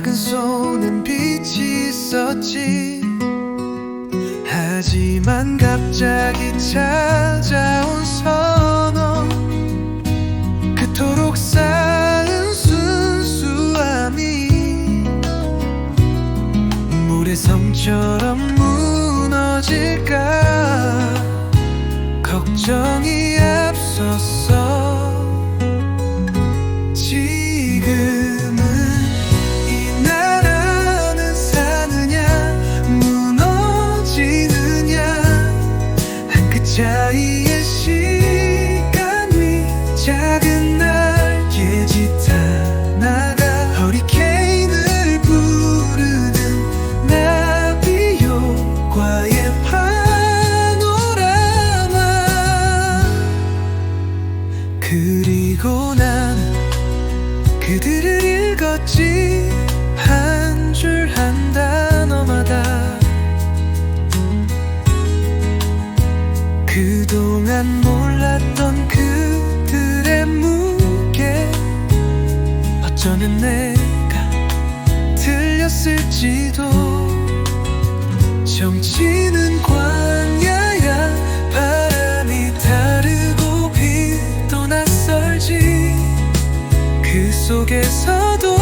작은 손엔 빛이 있었지. 하지만 갑자기 찾아온 선호 그토록 쌓은 순수함이 물의 섬처럼 그 차이의 시간 위 작은 날개 짓 하나가 허리케인을 부르는 나비 효과의 파노라마. 그리고 난 그들을 읽었지 그동안 몰랐던 그들의 무게. 어쩌면 내가 틀렸을지도. 정치는 광야야. 바람이 다르고 빛도 낯설지. 그 속에서도